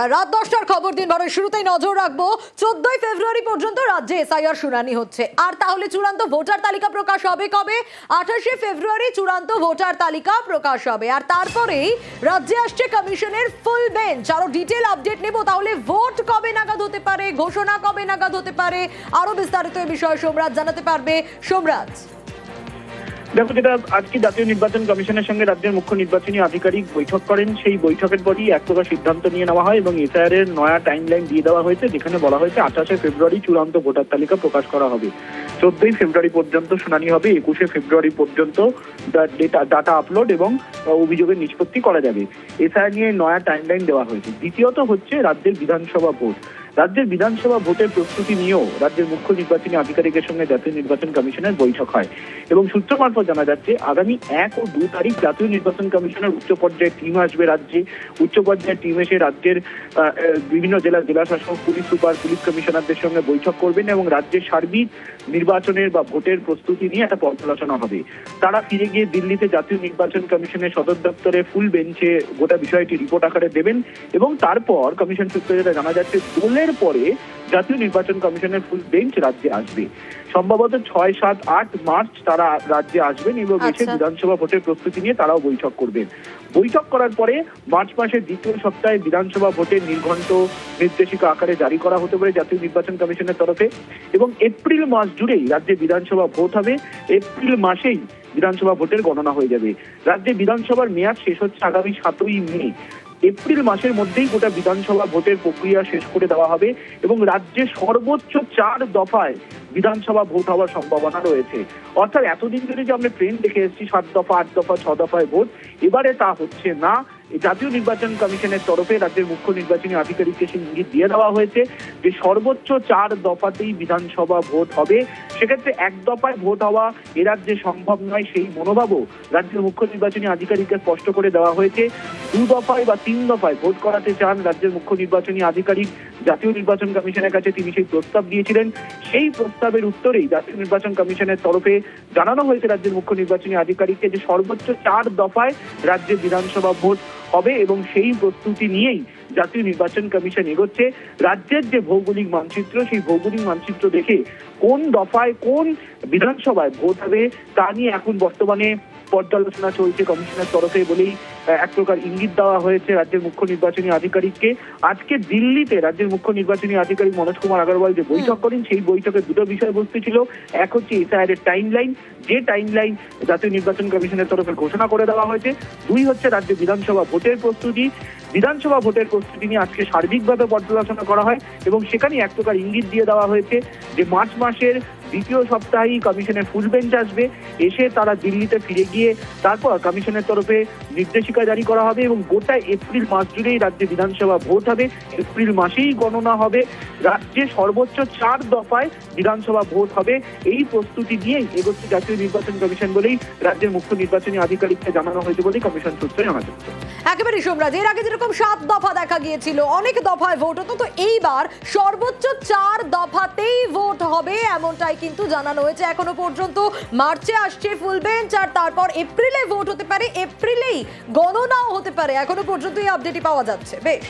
রাত দশটার খবর দিন ভরের শুরুতেই নজর রাখব, চোদ্দই ফেব্রুয়ারি পর্যন্ত রাজ্যে এসআইআর শুনানি হচ্ছে। আর তাহলে চূড়ান্ত ভোটার তালিকা প্রকাশ হবে কবে? আঠাশে ফেব্রুয়ারি চূড়ান্ত ভোটার তালিকা প্রকাশ হবে। আর তারপরেই রাজ্যে আসছে কমিশনের ফুল বেঞ্চ আরও ডিটেল আপডেট নেব, তাহলে ভোট কবে নাগাদ হতে পারে? ঘোষণা কবে নাগাদ হতে পারে? আরও বিস্তারিত এই বিষয়ে সোমরাজ জানাতে পারবে। সোমরাজ। দেখো, যেটা আজকে জাতীয় নির্বাচন কমিশনের সঙ্গে রাজ্যের মুখ্য নির্বাচনী আধিকারিক বৈঠক করেন, সেই বৈঠকের পরই এক প্রকার সিদ্ধান্ত নিয়ে নেওয়া হয় এবং এসআইআর এর নয়া টাইম লাইন দিয়ে দেওয়া হয়েছে, যেখানে বলা হয়েছে আঠাশে ফেব্রুয়ারি চূড়ান্ত ভোটার তালিকা প্রকাশ করা হবে। চোদ্দই ফেব্রুয়ারি পর্যন্ত শুনানি হবে, একুশে ফেব্রুয়ারি পর্যন্ত ডাটা আপলোড এবং অভিযোগের নিষ্পত্তি করা যাবে। এসআইআর নিয়ে নয়া টাইম লাইন দেওয়া হয়েছে। দ্বিতীয়ত হচ্ছে রাজ্যের বিধানসভা ভোট। রাজ্যের বিধানসভা ভোটের প্রস্তুতি নিয়েও রাজ্যের মুখ্য নির্বাচনী আধিকারিকের সঙ্গে জাতীয় নির্বাচন কমিশনের বৈঠক হয়। এবং সূত্র মারফত জানা যাচ্ছে, আগামী এক ও দু তারিখ জাতীয় নির্বাচন কমিশনের উচ্চ পর্যায়ের টিম আসবে রাজ্যে। উচ্চ পর্যায়ের টিম এসে রাজ্যের বিভিন্ন জেলা শাসক পুলিশ সুপার, পুলিশ কমিশনারদের সঙ্গে বৈঠক করবেন এবং রাজ্যের সার্বিক নির্বাচনের বা ভোটের প্রস্তুতি নিয়ে একটা পর্যালোচনা হবে। তারা ফিরে গিয়ে দিল্লিতে জাতীয় নির্বাচন কমিশনের সদর দপ্তরে ফুল বেঞ্চে গোটা বিষয়টি রিপোর্ট আকারে দেবেন এবং তারপর কমিশন সূত্রে যেটা জানা যাচ্ছে দোলের পরে জাতীয় নির্বাচন কমিশনের ফুল বেঞ্চ রাজ্যে আসবে। সম্ভবত ছয় সাত আট মার্চ তারা রাজ্যে আসবেন এবং এসে আচ্ছা। বিধানসভা ভোটের প্রস্তুতি নিয়ে তারাও বৈঠক করবেন। বৈঠক করার পরে মার্চ মাসের দ্বিতীয় সপ্তাহে বিধানসভা ভোটের নির্ঘণ্ট নির্দেশিকা আকারে জারি করা হতে পারে জাতীয় নির্বাচন কমিশনের তরফে এবং এপ্রিল মাস জুড়েই রাজ্যে বিধানসভা ভোট হবে। এপ্রিল মাসেই বিধানসভা ভোটের গণনা হয়ে যাবে। রাজ্যে বিধানসভার মেয়াদ শেষ হচ্ছে আগামী সাতই মে। এপ্রিল মাসের মধ্যেই গোটা বিধানসভা ভোটের প্রক্রিয়া শেষ করে দেওয়া হবে এবং রাজ্যে সর্বোচ্চ চার দফায় বিধানসভা ভোট হওয়ার সম্ভাবনা রয়েছে। অর্থাৎ এতদিন ধরে যে আমরা ট্রেন দেখে এসেছি, সাত দফা, আট দফা, ছ দফায় ভোট, এবারে তা হচ্ছে না। জাতীয় নির্বাচন কমিশনের তরফে রাজ্যের মুখ্য নির্বাচনী আধিকারিককে সেই ইঙ্গিত দিয়ে দেওয়া হয়েছে যে সর্বোচ্চ চার দফাতেই বিধানসভা ভোট হবে। সেক্ষেত্রে এক দফায় ভোট হওয়া এ রাজ্যে সম্ভব নয় সেই মনোভাবও রাজ্যের মুখ্য নির্বাচনী আধিকারিককে স্পষ্ট করে দেওয়া হয়েছে। দু দফায় বা তিন দফায় ভোট করাতে চান রাজ্যের মুখ্য নির্বাচনী আধিকারিক। জাতীয় নির্বাচন কমিশনের কাছে তিনি সেই প্রস্তাব দিয়েছিলেন। সেই প্রস্তাবের উত্তরেই জাতীয় নির্বাচন কমিশনের তরফে জানানো হয়েছে রাজ্যের মুখ্য নির্বাচনী আধিকারিককে যে সর্বোচ্চ চার দফায় রাজ্যে বিধানসভা ভোট হবে এবং সেই প্রস্তুতি নিয়েই জাতীয় নির্বাচন কমিশন এগোচ্ছে। রাজ্যের যে ভৌগোলিক মানচিত্র সেই ভৌগোলিক মানচিত্র দেখে কোন দফায় কোন বিধানসভায় ভোট হবে তা নিয়ে এখন বর্তমানে পর্যালোচনা চলছে কমিশনের তরফে বলেই এক প্রকার ইঙ্গিত দেওয়া হয়েছে রাজ্যের মুখ্য নির্বাচনী আধিকারিককে। আজকে দিল্লিতে রাজ্যের মুখ্য নির্বাচনী আধিকারিক মনোজ কুমার আগরওয়াল যে বৈঠক করেন সেই বৈঠকে দুটো বিষয়বস্তু ছিল। এক হচ্ছে এসআইআর এর টাইম লাইন যে টাইম লাইন জাতীয় নির্বাচন কমিশনের তরফে ঘোষণা করে দেওয়া হয়েছে। দুই হচ্ছে রাজ্যে বিধানসভা ভোটের প্রস্তুতি, বিধানসভা ভোটের প্রস্তুতি নিয়ে আজকে সার্বিকভাবে পর্যালোচনা করা হয় এবং সেখানে এক প্রকার ইঙ্গিত দিয়ে দেওয়া হয়েছে যে মার্চ মাসের দ্বিতীয় সপ্তাহেই কমিশনের ফুল বেঞ্চ আসবে। এসে তারা দিল্লিতে ফিরে গিয়ে তারপর কমিশনের তরফে নির্দেশিকা জারি করা হবে এবং গোটা এপ্রিল মাস জুড়েই রাজ্যে বিধানসভা ভোট হবে। এপ্রিল মাসেই গণনা হবে। রাজ্যে সর্বোচ্চ চার দফায় বিধানসভা ভোট হবে। এই প্রস্তুতি নিয়েই এগোচ্ছে জাতীয় নির্বাচন কমিশন বলেই রাজ্যের মুখ্য নির্বাচনী আধিকারিককে জানানো হয়েছে বলেই কমিশন সূত্রে জানা যাচ্ছে। একেবারে সোমরাজ, এর আগে যেরকম সাত দফা দেখা গিয়েছিল, অনেক দফায় ভোট হতো, তো এইবার সর্বোচ্চ চার দফাতেই ভোট হবে, এমনটাই কিন্তু জানানো হয়েছে এখনও পর্যন্ত মার্চে আসছে ফুল বেঞ্চ আর তারপর এপ্রিলে ভোট হতে পারে, এপ্রিলেই গণনাও হতে পারে। এখনও পর্যন্ত এই আপডেটই পাওয়া যাচ্ছে। বেশ।